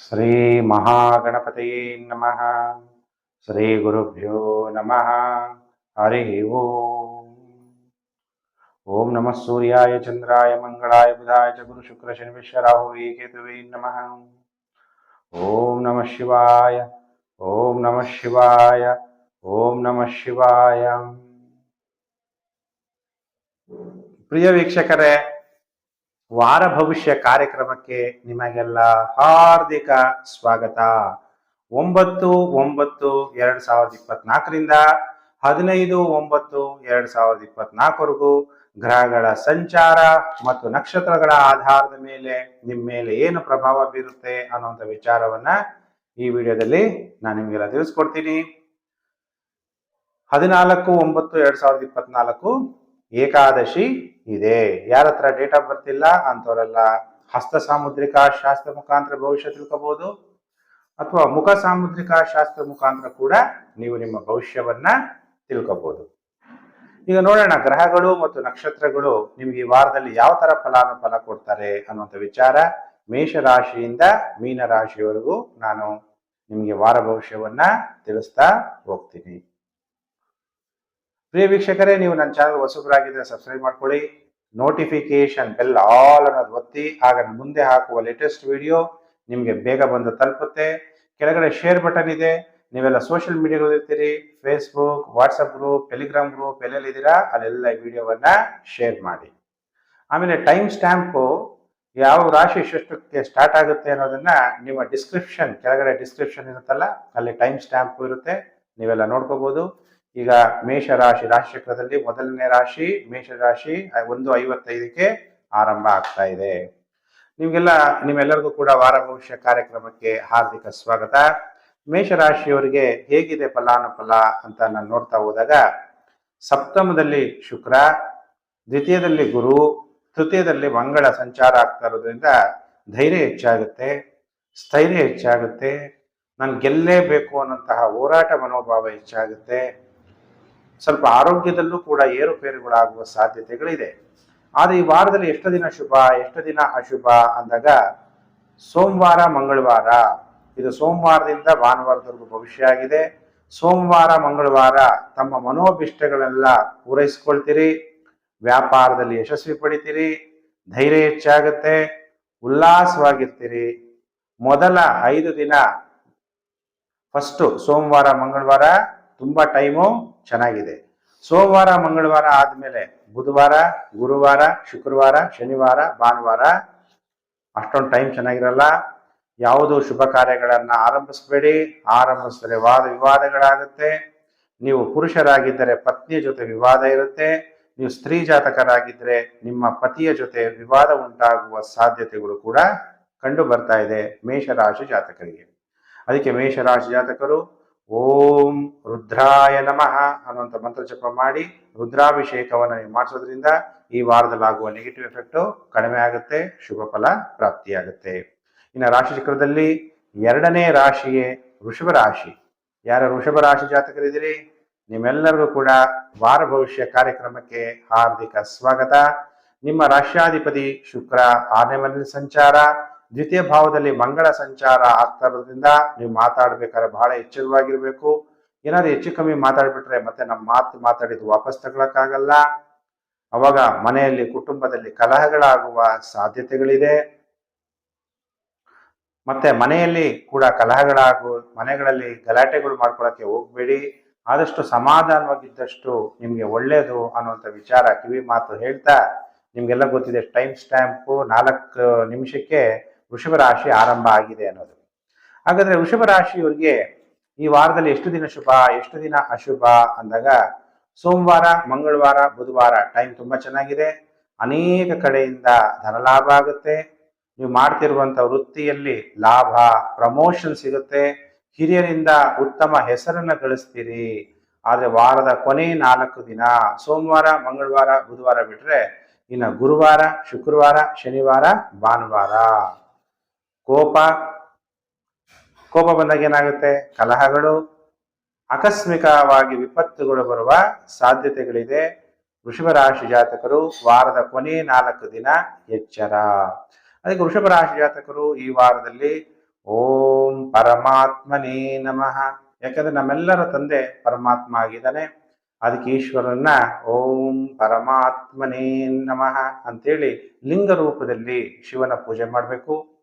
ಶ್ರೀ ಮಹಾಗಣಪತಯೇ ನಮಃ ಶ್ರೀ ಗುರುಭ್ಯೋ ನಮಃ ಹರಿ ಓಂ ಓಂ ನಮಃ ಸೂರ್ಯಾಯ ಚಂದ್ರಾಯ ಮಂಗಳಾಯ ಬುಧಾಯ ಚ ಗುರು ಶುಕ್ರ ಶನಿ ರಾಹು ಕೇತುವೇ ನಮಃ ಓಂ ನಮಃ ಶಿವಾಯ ಓಂ ನಮಃ ಶಿವಾಯ ಓಂ ನಮಃ ಶಿವಾಯ ಪ್ರಿಯ ವೀಕ್ಷಕರೇ ವಾರ ಭವಿಷ್ಯ ಕಾರ್ಯಕ್ರಮಕ್ಕೆ ನಿಮಗೆಲ್ಲ ಹಾರ್ದಿಕ ಸ್ವಾಗತ. ಒಂಬತ್ತು ಒಂಬತ್ತು ಎರಡ್ ಸಾವಿರದ ಇಪ್ಪತ್ನಾಲ್ಕರಿಂದ ಹದಿನೈದು ಒಂಬತ್ತು ಎರಡ್ ಸಾವಿರದ ಇಪ್ಪತ್ನಾಲ್ಕವರೆಗೂ ಗ್ರಹಗಳ ಸಂಚಾರ ಮತ್ತು ನಕ್ಷತ್ರಗಳ ಆಧಾರದ ಮೇಲೆ ನಿಮ್ಮ ಮೇಲೆ ಏನು ಪ್ರಭಾವ ಬೀರುತ್ತೆ ಅನ್ನುವಂಥ ವಿಚಾರವನ್ನ ಈ ವಿಡಿಯೋದಲ್ಲಿ ನಾನು ನಿಮಗೆಲ್ಲ ತಿಳಿಸ್ಕೊಡ್ತೀನಿ. ಹದಿನಾಲ್ಕು ಒಂಬತ್ತು ಎರಡ್ ಸಾವಿರದ ಇಪ್ಪತ್ನಾಲ್ಕು ಏಕಾದಶಿ ಇದೆ. ಯಾರ ಹತ್ರ ಡೇಟ್ ಆಫ್ ಬರ್ತ್ ಇಲ್ಲ, ಅಂಥವರೆಲ್ಲ ಹಸ್ತ ಸಾಮುದ್ರಿಕ ಶಾಸ್ತ್ರ ಮುಖಾಂತರ ಭವಿಷ್ಯ ತಿಳ್ಕೋಬಹುದು ಅಥವಾ ಮುಖ ಸಾಮುದ್ರಿಕ ಶಾಸ್ತ್ರ ಮುಖಾಂತರ ಕೂಡ ನೀವು ನಿಮ್ಮ ಭವಿಷ್ಯವನ್ನ ತಿಳ್ಕೋಬಹುದು ಈಗ ನೋಡೋಣ, ಗ್ರಹಗಳು ಮತ್ತು ನಕ್ಷತ್ರಗಳು ನಿಮ್ಗೆ ಈ ವಾರದಲ್ಲಿ ಯಾವ ತರ ಫಲಾನುಫಲ ಕೊಡ್ತಾರೆ ಅನ್ನುವಂಥ ವಿಚಾರ. ಮೇಷರಾಶಿಯಿಂದ ಮೀನ ರಾಶಿಯವರೆಗೂ ನಾನು ನಿಮಗೆ ವಾರ ಭವಿಷ್ಯವನ್ನ ತಿಳಿಸ್ತಾ ಹೋಗ್ತೀನಿ. ಪ್ರಿಯ ವೀಕ್ಷಕರೇ, ನೀವು ನನ್ನ ಚಾನಲ್ ಹೊಸಬರಾಗಿದ್ದರೆ ಸಬ್ಸ್ಕ್ರೈಬ್ ಮಾಡ್ಕೊಳ್ಳಿ. ನೋಟಿಫಿಕೇಶನ್ ಬೆಲ್ ಆಲ್ ಅನ್ನೋದು ಒತ್ತಿ, ಆಗ ಮುಂದೆ ಹಾಕುವ ಲೇಟೆಸ್ಟ್ ವಿಡಿಯೋ ನಿಮಗೆ ಬೇಗ ಬಂದು ತಲುಪುತ್ತೆ. ಕೆಳಗಡೆ ಶೇರ್ ಬಟನ್ ಇದೆ. ನೀವೆಲ್ಲ social ಮೀಡಿಯಾಗಳಿರ್ತೀರಿ Facebook WhatsApp group Telegram group ಎಲ್ಲೆಲ್ಲಿದ್ದೀರಾ ಅಲ್ಲೆಲ್ಲ ವಿಡಿಯೋವನ್ನ ಶೇರ್ ಮಾಡಿ. ಆಮೇಲೆ ಟೈಮ್ ಸ್ಟ್ಯಾಂಪು ಯಾವ ರಾಶಿ ಎಷ್ಟಕ್ಕೆ ಸ್ಟಾರ್ಟ್ ಆಗುತ್ತೆ ಅನ್ನೋದನ್ನ ನಿಮ್ಮ ಡಿಸ್ಕ್ರಿಪ್ಷನ್ ಕೆಳಗಡೆ ಡಿಸ್ಕ್ರಿಪ್ಷನ್ ಇರುತ್ತಲ್ಲ, ಅಲ್ಲಿ ಟೈಮ್ ಸ್ಟ್ಯಾಂಪ್ ಇರುತ್ತೆ. ನೀವೆಲ್ಲ ನೋಡ್ಕೋಬಹುದು ಈಗ ಮೇಷ ರಾಶಿ ರಾಶಿಚಕ್ರದಲ್ಲಿ ಮೊದಲನೇ ರಾಶಿ, ಮೇಷ ರಾಶಿ ಒಂದು ಐವತ್ತೈದಕ್ಕೆ ಆರಂಭ ಆಗ್ತಾ ಇದೆ. ನಿಮ್ಗೆಲ್ಲ, ನಿಮ್ಮೆಲ್ಲರಿಗೂ ಕೂಡ ವಾರ ಭವಿಷ್ಯ ಕಾರ್ಯಕ್ರಮಕ್ಕೆ ಹಾರ್ದಿಕ ಸ್ವಾಗತ. ಮೇಷರಾಶಿಯವರಿಗೆ ಹೇಗಿದೆ ಫಲಾನುಫಲ ಅಂತ ನಾನು ನೋಡ್ತಾ ಹೋದಾಗ, ಸಪ್ತಮದಲ್ಲಿ ಶುಕ್ರ, ದ್ವಿತೀಯದಲ್ಲಿ ಗುರು, ತೃತೀಯದಲ್ಲಿ ಮಂಗಳ ಸಂಚಾರ ಆಗ್ತಾ ಇರೋದ್ರಿಂದ ಧೈರ್ಯ ಹೆಚ್ಚಾಗುತ್ತೆ, ಸ್ಥೈರ್ಯ ಹೆಚ್ಚಾಗುತ್ತೆ ನಾನು ಗೆಲ್ಲೇಬೇಕು ಅನ್ನೋಂತಹ ಹೋರಾಟ ಮನೋಭಾವ ಹೆಚ್ಚಾಗುತ್ತೆ ಸ್ವಲ್ಪ ಆರೋಗ್ಯದಲ್ಲೂ ಕೂಡ ಏರುಪೇರುಗಳಾಗುವ ಸಾಧ್ಯತೆಗಳಿದೆ. ಆದರೆ ಈ ವಾರದಲ್ಲಿ ಎಷ್ಟು ದಿನ ಶುಭ, ಎಷ್ಟು ದಿನ ಅಶುಭ ಅಂದಾಗ ಸೋಮವಾರ, ಮಂಗಳವಾರ. ಇದು ಸೋಮವಾರದಿಂದ ಭಾನುವಾರದವರೆಗೂ ಭವಿಷ್ಯ ಆಗಿದೆ. ಸೋಮವಾರ, ಮಂಗಳವಾರ ತಮ್ಮ ಮನೋಭಿಷ್ಟಗಳೆಲ್ಲ ಪೂರೈಸ್ಕೊಳ್ತೀರಿ. ವ್ಯಾಪಾರದಲ್ಲಿ ಯಶಸ್ವಿ ಪಡಿತೀರಿ. ಧೈರ್ಯ ಹೆಚ್ಚಾಗುತ್ತೆ. ಉಲ್ಲಾಸವಾಗಿರ್ತೀರಿ. ಮೊದಲ ಐದು ದಿನ ಫಸ್ಟು ಸೋಮವಾರ, ಮಂಗಳವಾರ ತುಂಬ ಟೈಮು ಚೆನ್ನಾಗಿದೆ. ಸೋಮವಾರ, ಮಂಗಳವಾರ ಆದಮೇಲೆ ಬುಧವಾರ, ಗುರುವಾರ, ಶುಕ್ರವಾರ, ಶನಿವಾರ, ಭಾನುವಾರ ಅಷ್ಟೊಂದು ಟೈಮ್ ಚೆನ್ನಾಗಿರಲ್ಲ. ಯಾವುದು ಶುಭ ಕಾರ್ಯಗಳನ್ನು ಆರಂಭಿಸಬೇಡಿ. ಆರಂಭಿಸಿದರೆ ವಾದ ವಿವಾದಗಳಾಗುತ್ತೆ. ನೀವು ಪುರುಷರಾಗಿದ್ದರೆ ಪತ್ನಿಯ ಜೊತೆ ವಿವಾದ ಇರುತ್ತೆ. ನೀವು ಸ್ತ್ರೀ ಜಾತಕರಾಗಿದ್ದರೆ ನಿಮ್ಮ ಪತಿಯ ಜೊತೆ ವಿವಾದ ಉಂಟಾಗುವ ಸಾಧ್ಯತೆಗಳು ಕೂಡ ಕಂಡು ಬರ್ತಾ ಇದೆ ಮೇಷರಾಶಿ ಜಾತಕರಿಗೆ. ಅದಕ್ಕೆ ಮೇಷರಾಶಿ ಜಾತಕರು ಓಂ ರುದ್ರಾಯ ನಮಃ ಅನ್ನುವಂಥ ಮಂತ್ರ ಜಪ ಮಾಡಿ ರುದ್ರಾಭಿಷೇಕವನ್ನು ನೀವು ಮಾಡಿಸೋದ್ರಿಂದ ಈ ವಾರದಲ್ಲಾಗುವ ನೆಗೆಟಿವ್ ಎಫೆಕ್ಟು ಕಡಿಮೆ ಆಗುತ್ತೆ, ಶುಭ ಫಲ ಪ್ರಾಪ್ತಿಯಾಗುತ್ತೆ ಇನ್ನು ರಾಶಿ ಚಕ್ರದಲ್ಲಿ ಎರಡನೇ ರಾಶಿಯೇ ವೃಷಭ ರಾಶಿ. ಯಾರ ವೃಷಭ ರಾಶಿ ಜಾತಕರಿದ್ದೀರಿ? ನಿಮ್ಮೆಲ್ಲರಿಗೂ ಕೂಡ ವಾರ ಭವಿಷ್ಯ ಕಾರ್ಯಕ್ರಮಕ್ಕೆ ಹಾರ್ದಿಕ ಸ್ವಾಗತ. ನಿಮ್ಮ ರಾಶ್ಯಾಧಿಪತಿ ಶುಕ್ರ, ಆರನೇ ಮನೆಯಲ್ಲಿ ಸಂಚಾರ. ದ್ವಿತೀಯ ಭಾವದಲ್ಲಿ ಮಂಗಳ ಸಂಚಾರ ಆಗ್ತಾ ನೀವು ಮಾತಾಡ್ಬೇಕಾದ್ರೆ ಬಹಳ ಎಚ್ಚರವಾಗಿರ್ಬೇಕು. ಏನಾದ್ರು ಹೆಚ್ಚು ಕಮ್ಮಿ ಮಾತಾಡ್ಬಿಟ್ರೆ ಮತ್ತೆ ನಮ್ಮ ಮಾತು ಮಾತಾಡಿದ್ದು ವಾಪಸ್ ತಗೊಳಕ್ಕಾಗಲ್ಲ. ಅವಾಗ ಮನೆಯಲ್ಲಿ, ಕುಟುಂಬದಲ್ಲಿ ಕಲಹಗಳಾಗುವ ಸಾಧ್ಯತೆಗಳಿದೆ. ಮತ್ತೆ ಮನೆಯಲ್ಲಿ ಕೂಡ ಕಲಹಗಳಾಗು, ಮನೆಗಳಲ್ಲಿ ಗಲಾಟೆಗಳು ಮಾಡ್ಕೊಳಕ್ಕೆ ಹೋಗ್ಬೇಡಿ. ಆದಷ್ಟು ಸಮಾಧಾನವಾಗಿದ್ದಷ್ಟು ನಿಮ್ಗೆ ಒಳ್ಳೇದು ಅನ್ನುವಂಥ ವಿಚಾರ ಕಿವಿ ಮಾತು ಹೇಳ್ತಾ ನಿಮ್ಗೆಲ್ಲ ಗೊತ್ತಿದೆ, ಟೈಮ್ ಸ್ಟ್ಯಾಂಪು ನಾಲ್ಕು ನಿಮಿಷಕ್ಕೆ ವೃಷಭ ರಾಶಿ ಆರಂಭ ಆಗಿದೆ ಅನ್ನೋದು. ಹಾಗಾದ್ರೆ ವೃಷಭ ರಾಶಿಯವರಿಗೆ ಈ ವಾರದಲ್ಲಿ ಎಷ್ಟು ದಿನ ಶುಭ, ಎಷ್ಟು ದಿನ ಅಶುಭ ಅಂದಾಗ ಸೋಮವಾರ, ಮಂಗಳವಾರ, ಬುಧವಾರ ಟೈಮ್ ತುಂಬಾ ಚೆನ್ನಾಗಿದೆ. ಅನೇಕ ಕಡೆಯಿಂದ ಧನಲಾಭ ಆಗುತ್ತೆ. ನೀವು ಮಾಡ್ತಿರುವಂಥ ವೃತ್ತಿಯಲ್ಲಿ ಲಾಭ ಪ್ರಮೋಷನ್ ಸಿಗುತ್ತೆ. ಹಿರಿಯರಿಂದ ಉತ್ತಮ ಹೆಸರನ್ನ ಗಳಿಸ್ತೀರಿ. ಆದರೆ ವಾರದ ಕೊನೆ ನಾಲ್ಕು ದಿನ ಸೋಮವಾರ, ಮಂಗಳವಾರ, ಬುಧವಾರ ಬಿಟ್ರೆ ಇನ್ನು ಗುರುವಾರ, ಶುಕ್ರವಾರ, ಶನಿವಾರ, ಭಾನುವಾರ. ಕೋಪ. ಕೋಪ ಬಂದಾಗ ಏನಾಗುತ್ತೆ? ಕಲಹಗಳು. ಆಕಸ್ಮಿಕವಾಗಿ ವಿಪತ್ತುಗಳು ಬರುವ ಸಾಧ್ಯತೆಗಳಿದೆ. ವೃಷಭ ರಾಶಿ ಜಾತಕರು ವಾರದ ಕೊನೆ ನಾಲ್ಕು ದಿನ ಎಚ್ಚರ. ಅದಕ್ಕೆ ವೃಷಭ ರಾಶಿ ಜಾತಕರು ಈ ವಾರದಲ್ಲಿ ಓಂ ಪರಮಾತ್ಮನೇ ನಮಃ. ಯಾಕಂದ್ರೆ ನಮ್ಮೆಲ್ಲರ ತಂದೆ ಪರಮಾತ್ಮ ಆಗಿದ್ದಾನೆ. ಅದಕ್ಕೆ ಈಶ್ವರನ್ನ ಓಂ ಪರಮಾತ್ಮನೇ ನಮಃ ಅಂತೇಳಿ ಲಿಂಗ ರೂಪದಲ್ಲಿ ಶಿವನ ಪೂಜೆ ಮಾಡಬೇಕು.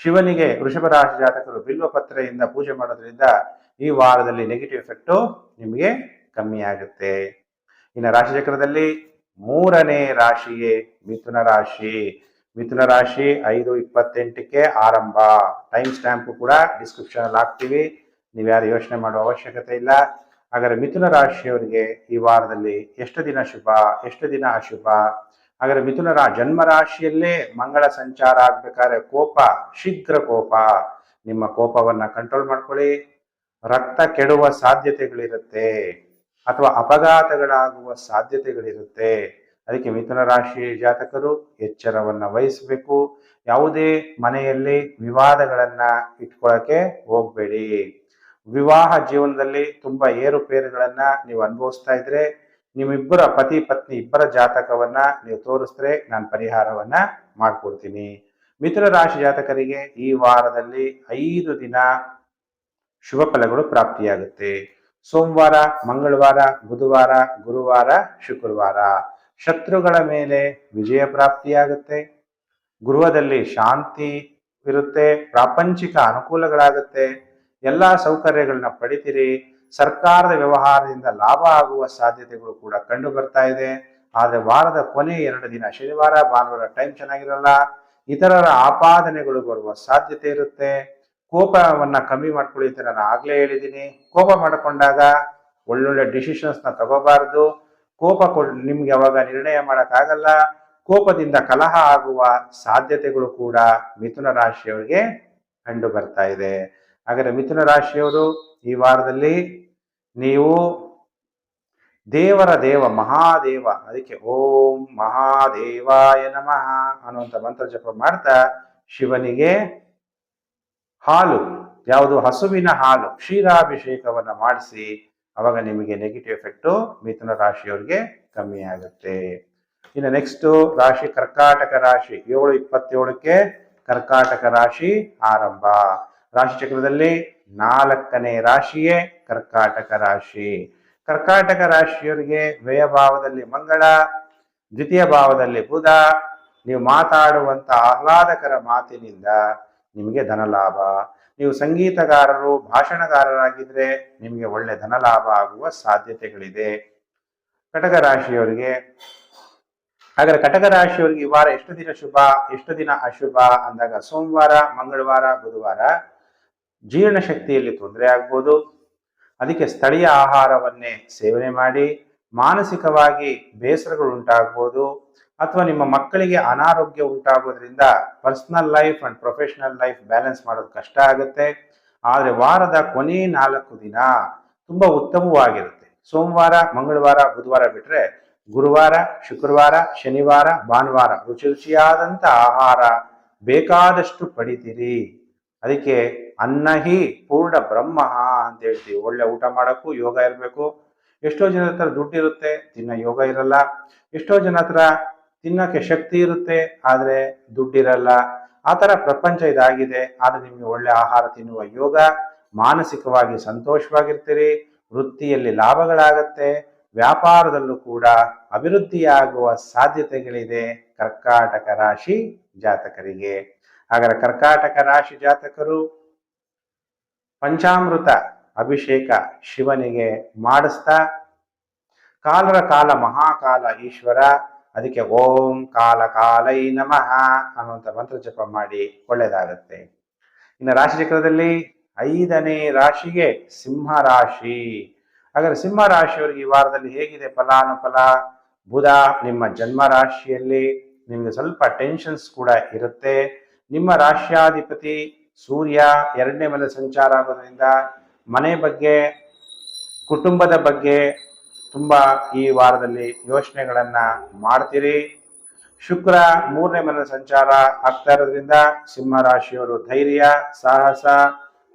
ಶಿವನಿಗೆ ವೃಷಭ ರಾಶಿ ಜಾತಕರು ಬಿಲ್ವ ಪತ್ರೆಯಿಂದ ಪೂಜೆ ಮಾಡೋದ್ರಿಂದ ಈ ವಾರದಲ್ಲಿ ನೆಗೆಟಿವ್ ಎಫೆಕ್ಟು ನಿಮಗೆ ಕಮ್ಮಿ ಆಗುತ್ತೆ ಇನ್ನು ರಾಶಿ ಚಕ್ರದಲ್ಲಿ ಮೂರನೇ ರಾಶಿಯೇ ಮಿಥುನ ರಾಶಿ. ಮಿಥುನ ರಾಶಿ ಐದು ಇಪ್ಪತ್ತೆಂಟಕ್ಕೆ ಆರಂಭ. ಟೈಮ್ ಸ್ಟ್ಯಾಂಪು ಕೂಡ ಡಿಸ್ಕ್ರಿಪ್ಷನ್ ಅಲ್ಲಿ ಹಾಕ್ತೀವಿ. ನೀವ್ಯಾರು ಯೋಚನೆ ಮಾಡುವ ಅವಶ್ಯಕತೆ ಇಲ್ಲ. ಹಾಗಾದ್ರೆ ಮಿಥುನ ರಾಶಿಯವರಿಗೆ ಈ ವಾರದಲ್ಲಿ ಎಷ್ಟು ದಿನ ಶುಭ, ಎಷ್ಟು ದಿನ ಅಶುಭ ಹಾಗಾದ್ರೆ ಮಿಥುನ ರಾ ಜನ್ಮ ರಾಶಿಯಲ್ಲೇ ಮಂಗಳ ಸಂಚಾರ ಆಗ್ಬೇಕಾದ್ರೆ ಕೋಪ, ಶೀಘ್ರ ಕೋಪ. ನಿಮ್ಮ ಕೋಪವನ್ನ ಕಂಟ್ರೋಲ್ ಮಾಡ್ಕೊಳ್ಳಿ. ರಕ್ತ ಕೆಡುವ ಸಾಧ್ಯತೆಗಳಿರುತ್ತೆ. ಅಥವಾ ಅಪಘಾತಗಳಾಗುವ ಸಾಧ್ಯತೆಗಳಿರುತ್ತೆ. ಅದಕ್ಕೆ ಮಿಥುನ ರಾಶಿ ಜಾತಕರು ಎಚ್ಚರವನ್ನ ವಹಿಸಬೇಕು. ಯಾವುದೇ ಮನೆಯಲ್ಲಿ ವಿವಾದಗಳನ್ನ ಇಟ್ಕೊಳಕ್ಕೆ ಹೋಗ್ಬೇಡಿ. ವಿವಾಹ ಜೀವನದಲ್ಲಿ ತುಂಬಾ ಏರುಪೇರುಗಳನ್ನ ನೀವು ಅನುಭವಿಸ್ತಾ ಇದ್ರೆ ನಿಮ್ಮಿಬ್ಬರ ಪತಿ ಪತ್ನಿ ಇಬ್ಬರ ಜಾತಕವನ್ನ ನೀವು ತೋರಿಸಿದ್ರೆ ನಾನು ಪರಿಹಾರವನ್ನ ಮಾಡಿಕೊಡ್ತೀನಿ. ಮಿಥುನ ರಾಶಿ ಜಾತಕರಿಗೆ ಈ ವಾರದಲ್ಲಿ ಐದು ದಿನ ಶುಭ ಫಲಗಳು ಪ್ರಾಪ್ತಿಯಾಗುತ್ತೆ. ಸೋಮವಾರ, ಮಂಗಳವಾರ, ಬುಧವಾರ, ಗುರುವಾರ, ಶುಕ್ರವಾರ. ಶತ್ರುಗಳ ಮೇಲೆ ವಿಜಯ ಪ್ರಾಪ್ತಿಯಾಗುತ್ತೆ. ಗೃಹದಲ್ಲಿ ಶಾಂತಿ ಇರುತ್ತೆ, ಪ್ರಾಪಂಚಿಕ ಅನುಕೂಲಗಳಾಗುತ್ತೆ. ಎಲ್ಲಾ ಸೌಕರ್ಯಗಳನ್ನ ಪಡಿತೀರಿ. ಸರ್ಕಾರದ ವ್ಯವಹಾರದಿಂದ ಲಾಭ ಆಗುವ ಸಾಧ್ಯತೆಗಳು ಕೂಡ ಕಂಡು ಬರ್ತಾ ಇದೆ. ಆದರೆ ವಾರದ ಕೊನೆ ಎರಡು ದಿನ ಶನಿವಾರ, ಭಾನುವಾರ ಟೈಮ್ ಚೆನ್ನಾಗಿರಲ್ಲ. ಇತರರ ಆಪಾದನೆಗಳು ಬರುವ ಸಾಧ್ಯತೆ ಇರುತ್ತೆ. ಕೋಪವನ್ನ ಕಮ್ಮಿ ಮಾಡ್ಕೊಳ್ಳಿ ಅಂತ ನಾನು ಆಗ್ಲೇ ಹೇಳಿದ್ದೀನಿ. ಕೋಪ ಮಾಡಿಕೊಂಡಾಗ ಒಳ್ಳೊಳ್ಳೆ ಡಿಸಿಷನ್ಸ್ನ ತಗೋಬಾರ್ದು. ಕೋಪ ಕೊಡ್, ನಿಮ್ಗೆ ಅವಾಗ ನಿರ್ಣಯ ಮಾಡೋಕ್ಕಾಗಲ್ಲ. ಕೋಪದಿಂದ ಕಲಹ ಆಗುವ ಸಾಧ್ಯತೆಗಳು ಕೂಡ ಮಿಥುನ ರಾಶಿಯವರಿಗೆ ಕಂಡು ಬರ್ತಾ ಇದೆ. ಹಾಗಾದ್ರೆ ಮಿಥುನ ರಾಶಿಯವರು ಈ ವಾರದಲ್ಲಿ ನೀವು ದೇವರ ದೇವ, ಮಹಾದೇವ, ಅದಕ್ಕೆ ಓಂ ಮಹಾದೇವಾಯ ನಮಃ ಅನ್ನುವಂಥ ಮಂತ್ರ ಜಪ ಮಾಡ್ತಾ ಶಿವನಿಗೆ ಹಾಲು, ಯಾವುದು ಹಸುವಿನ ಹಾಲು, ಕ್ಷೀರಾಭಿಷೇಕವನ್ನ ಮಾಡಿಸಿ ಅವಾಗ ನಿಮಗೆ ನೆಗೆಟಿವ್ ಎಫೆಕ್ಟು ಮಿಥುನ ರಾಶಿಯವರಿಗೆ ಕಮ್ಮಿ ಆಗುತ್ತೆ. ಇನ್ನು ನೆಕ್ಸ್ಟ್ ರಾಶಿ ಕರ್ಕಾಟಕ ರಾಶಿ, ಏಳು ಇಪ್ಪತ್ತೇಳಕ್ಕೆ ಕರ್ಕಾಟಕ ರಾಶಿ ಆರಂಭ. ರಾಶಿ ಚಕ್ರದಲ್ಲಿ ನಾಲ್ಕನೇ ರಾಶಿಯೇ ಕರ್ಕಾಟಕ ರಾಶಿ. ಕರ್ಕಾಟಕ ರಾಶಿಯವರಿಗೆ ವ್ಯಯ ಭಾವದಲ್ಲಿ ಮಂಗಳ, ದ್ವಿತೀಯ ಭಾವದಲ್ಲಿ ಬುಧ. ನೀವು ಮಾತಾಡುವಂತ ಆಹ್ಲಾದಕರ ಮಾತಿನಿಂದ ನಿಮಗೆ ಧನಲಾಭ. ನೀವು ಸಂಗೀತಗಾರರು, ಭಾಷಣಗಾರರಾಗಿದ್ರೆ ನಿಮಗೆ ಒಳ್ಳೆ ಧನಲಾಭ ಆಗುವ ಸಾಧ್ಯತೆಗಳಿದೆ. ಕಟಕ ರಾಶಿಯವರಿಗೆ, ಹಾಗಾದ್ರೆ ಕಟಕ ರಾಶಿಯವರಿಗೆ ಈ ವಾರ ಎಷ್ಟು ದಿನ ಶುಭ, ಎಷ್ಟು ದಿನ ಅಶುಭ ಅಂದಾಗ ಸೋಮವಾರ, ಮಂಗಳವಾರ, ಬುಧವಾರ ಜೀರ್ಣಶಕ್ತಿಯಲ್ಲಿ ತೊಂದರೆ ಆಗ್ಬೋದು. ಅದಕ್ಕೆ ಸ್ಥಳೀಯ ಆಹಾರವನ್ನೇ ಸೇವನೆ ಮಾಡಿ, ಮಾನಸಿಕವಾಗಿ ಬೇಸರಗಳು ಉಂಟಾಗ್ಬೋದು. ಅಥವಾ ನಿಮ್ಮ ಮಕ್ಕಳಿಗೆ ಅನಾರೋಗ್ಯ ಉಂಟಾಗೋದ್ರಿಂದ personal life and professional life balance ಮಾಡೋದು ಕಷ್ಟ ಆಗುತ್ತೆ. ಆದರೆ ವಾರದ ಕೊನೆ ನಾಲ್ಕು ದಿನ ತುಂಬ ಉತ್ತಮವಾಗಿರುತ್ತೆ. ಸೋಮವಾರ, ಮಂಗಳವಾರ, ಬುಧವಾರ ಬಿಟ್ಟರೆ ಗುರುವಾರ, ಶುಕ್ರವಾರ, ಶನಿವಾರ, ಭಾನುವಾರ ರುಚಿ ರುಚಿಯಾದಂಥ ಆಹಾರ ಬೇಕಾದಷ್ಟು ಪಡಿತೀರಿ. ಅದಕ್ಕೆ ಅನ್ನ ಹಿ ಪೂರ್ಣ ಬ್ರಹ್ಮ ಅಂತ ಹೇಳ್ತೀವಿ. ಒಳ್ಳೆ ಊಟ ಮಾಡೋಕ್ಕೂ ಯೋಗ ಇರಬೇಕು. ಎಷ್ಟೋ ಜನ ಹತ್ರ ದುಡ್ಡು ಇರುತ್ತೆ, ತಿನ್ನೋ ಯೋಗ ಇರಲ್ಲ. ಎಷ್ಟೋ ಜನ ಹತ್ರ ತಿನ್ನೋಕ್ಕೆ ಶಕ್ತಿ ಇರುತ್ತೆ, ಆದರೆ ದುಡ್ಡಿರಲ್ಲ ಆ ಥರ ಪ್ರಪಂಚ ಇದಾಗಿದೆ. ಆದರೆ ನಿಮಗೆ ಒಳ್ಳೆ ಆಹಾರ ತಿನ್ನುವ ಯೋಗ ಮಾನಸಿಕವಾಗಿ ಸಂತೋಷವಾಗಿರ್ತೀರಿ. ವೃತ್ತಿಯಲ್ಲಿ ಲಾಭಗಳಾಗತ್ತೆ. ವ್ಯಾಪಾರದಲ್ಲೂ ಕೂಡ ಅಭಿವೃದ್ಧಿಯಾಗುವ ಸಾಧ್ಯತೆಗಳಿದೆ ಕರ್ಕಾಟಕ ರಾಶಿ ಜಾತಕರಿಗೆ. ಹಾಗಾದ್ರೆ ಕರ್ಕಾಟಕ ರಾಶಿ ಜಾತಕರು ಪಂಚಾಮೃತ ಅಭಿಷೇಕ ಶಿವನಿಗೆ ಮಾಡಿಸ್ತಾ, ಕಾಲರ ಕಾಲ ಮಹಾಕಾಲ ಈಶ್ವರ, ಅದಕ್ಕೆ ಓಂ ಕಾಲ ಕಾಲೈ ನಮಃ ಅನ್ನುವಂಥ ಮಂತ್ರ ಜಪ ಮಾಡಿ ಒಳ್ಳೆಯದಾಗುತ್ತೆ. ಇನ್ನು ರಾಶಿ ಚಕ್ರದಲ್ಲಿ ಐದನೇ ರಾಶಿಗೆ ಸಿಂಹ ರಾಶಿ. ಹಾಗಾದ್ರೆ ಸಿಂಹ ರಾಶಿಯವರಿಗೆ ಈ ವಾರದಲ್ಲಿ ಹೇಗಿದೆ ಫಲಾನುಫಲ? ಬುಧ ನಿಮ್ಮ ಜನ್ಮ ರಾಶಿಯಲ್ಲಿ ನಿಮಗೆ ಸ್ವಲ್ಪ ಟೆನ್ಷನ್ಸ್ ಕೂಡ ಇರುತ್ತೆ. ನಿಮ್ಮ ರಾಶ್ಯಾಧಿಪತಿ ಸೂರ್ಯ ಎರಡನೇ ಮನೆ ಸಂಚಾರ ಆಗೋದ್ರಿಂದ ಮನೆ ಬಗ್ಗೆ, ಕುಟುಂಬದ ಬಗ್ಗೆ ತುಂಬ ಈ ವಾರದಲ್ಲಿ ಯೋಚನೆಗಳನ್ನ ಮಾಡ್ತೀರಿ. ಶುಕ್ರ ಮೂರನೇ ಮನೆ ಸಂಚಾರ ಆಗ್ತಾ ಇರೋದ್ರಿಂದ ಸಿಂಹ ರಾಶಿಯವರು ಧೈರ್ಯ, ಸಾಹಸ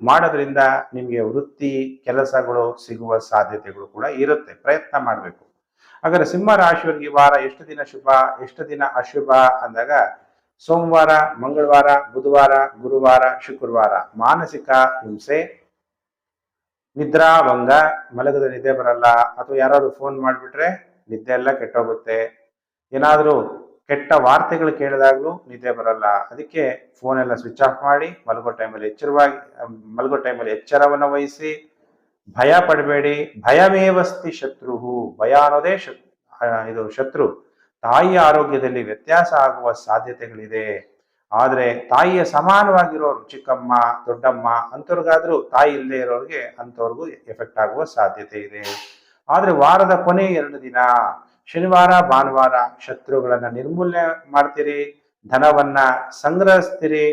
ಮಾಡೋದ್ರಿಂದ ನಿಮಗೆ ವೃತ್ತಿ, ಕೆಲಸಗಳು ಸಿಗುವ ಸಾಧ್ಯತೆಗಳು ಕೂಡ ಇರುತ್ತೆ. ಪ್ರಯತ್ನ ಮಾಡಬೇಕು. ಹಾಗಾದ್ರೆ ಸಿಂಹ ರಾಶಿಯವರಿಗೆ ಈ ವಾರ ಎಷ್ಟು ದಿನ ಶುಭ, ಎಷ್ಟು ದಿನ ಅಶುಭ ಅಂದಾಗ ಸೋಮವಾರ, ಮಂಗಳವಾರ, ಬುಧವಾರ, ಗುರುವಾರ, ಶುಕ್ರವಾರ ಮಾನಸಿಕ ಹಿಂಸೆ, ನಿದ್ರಾಭಂಗ, ಮಲಗದ ನಿದ್ದೆ ಬರಲ್ಲ ಅಥವಾ ಯಾರಾದ್ರು ಫೋನ್ ಮಾಡಿಬಿಟ್ರೆ ನಿದ್ದೆ ಎಲ್ಲ ಕೆಟ್ಟೋಗುತ್ತೆ. ಏನಾದರೂ ಕೆಟ್ಟ ವಾರ್ತೆಗಳು ಕೇಳಿದಾಗಲೂ ನಿದ್ದೆ ಬರಲ್ಲ. ಅದಕ್ಕೆ ಫೋನ್ ಎಲ್ಲ ಸ್ವಿಚ್ ಆಫ್ ಮಾಡಿ, ಮಲಗೋ ಟೈಮಲ್ಲಿ ಎಚ್ಚರವಾಗಿ, ಮಲಗೋ ಟೈಮಲ್ಲಿ ಎಚ್ಚರವನ್ನು ವಹಿಸಿ, ಭಯ ಪಡಬೇಡಿ. ಭಯಮೇವಸ್ತಿ ಶತ್ರುಹು. ಭಯ ಅನ್ನೋದೇ ಶತ್ ಇದು ಶತ್ರು. ತಾಯಿಯ ಆರೋಗ್ಯದಲ್ಲಿ ವ್ಯತ್ಯಾಸ ಆಗುವ ಸಾಧ್ಯತೆಗಳಿದೆ. ಆದರೆ ತಾಯಿಯ ಸಮಾನವಾಗಿರೋರು ಚಿಕ್ಕಮ್ಮ, ದೊಡ್ಡಮ್ಮ ಅಂಥವ್ರಿಗಾದ್ರೂ ತಾಯಿ ಇಲ್ಲದೆ ಇರೋರಿಗೆ ಅಂಥವ್ರಿಗೂ ಎಫೆಕ್ಟ್ ಆಗುವ ಸಾಧ್ಯತೆ ಇದೆ. ಆದ್ರೆ ವಾರದ ಕೊನೆ ಎರಡು ದಿನ ಶನಿವಾರ, ಭಾನುವಾರ ಶತ್ರುಗಳನ್ನ ನಿರ್ಮೂಲನೆ ಮಾಡ್ತೀರಿ, ಧನವನ್ನ ಸಂಗ್ರಹಿಸ್ತೀರಿ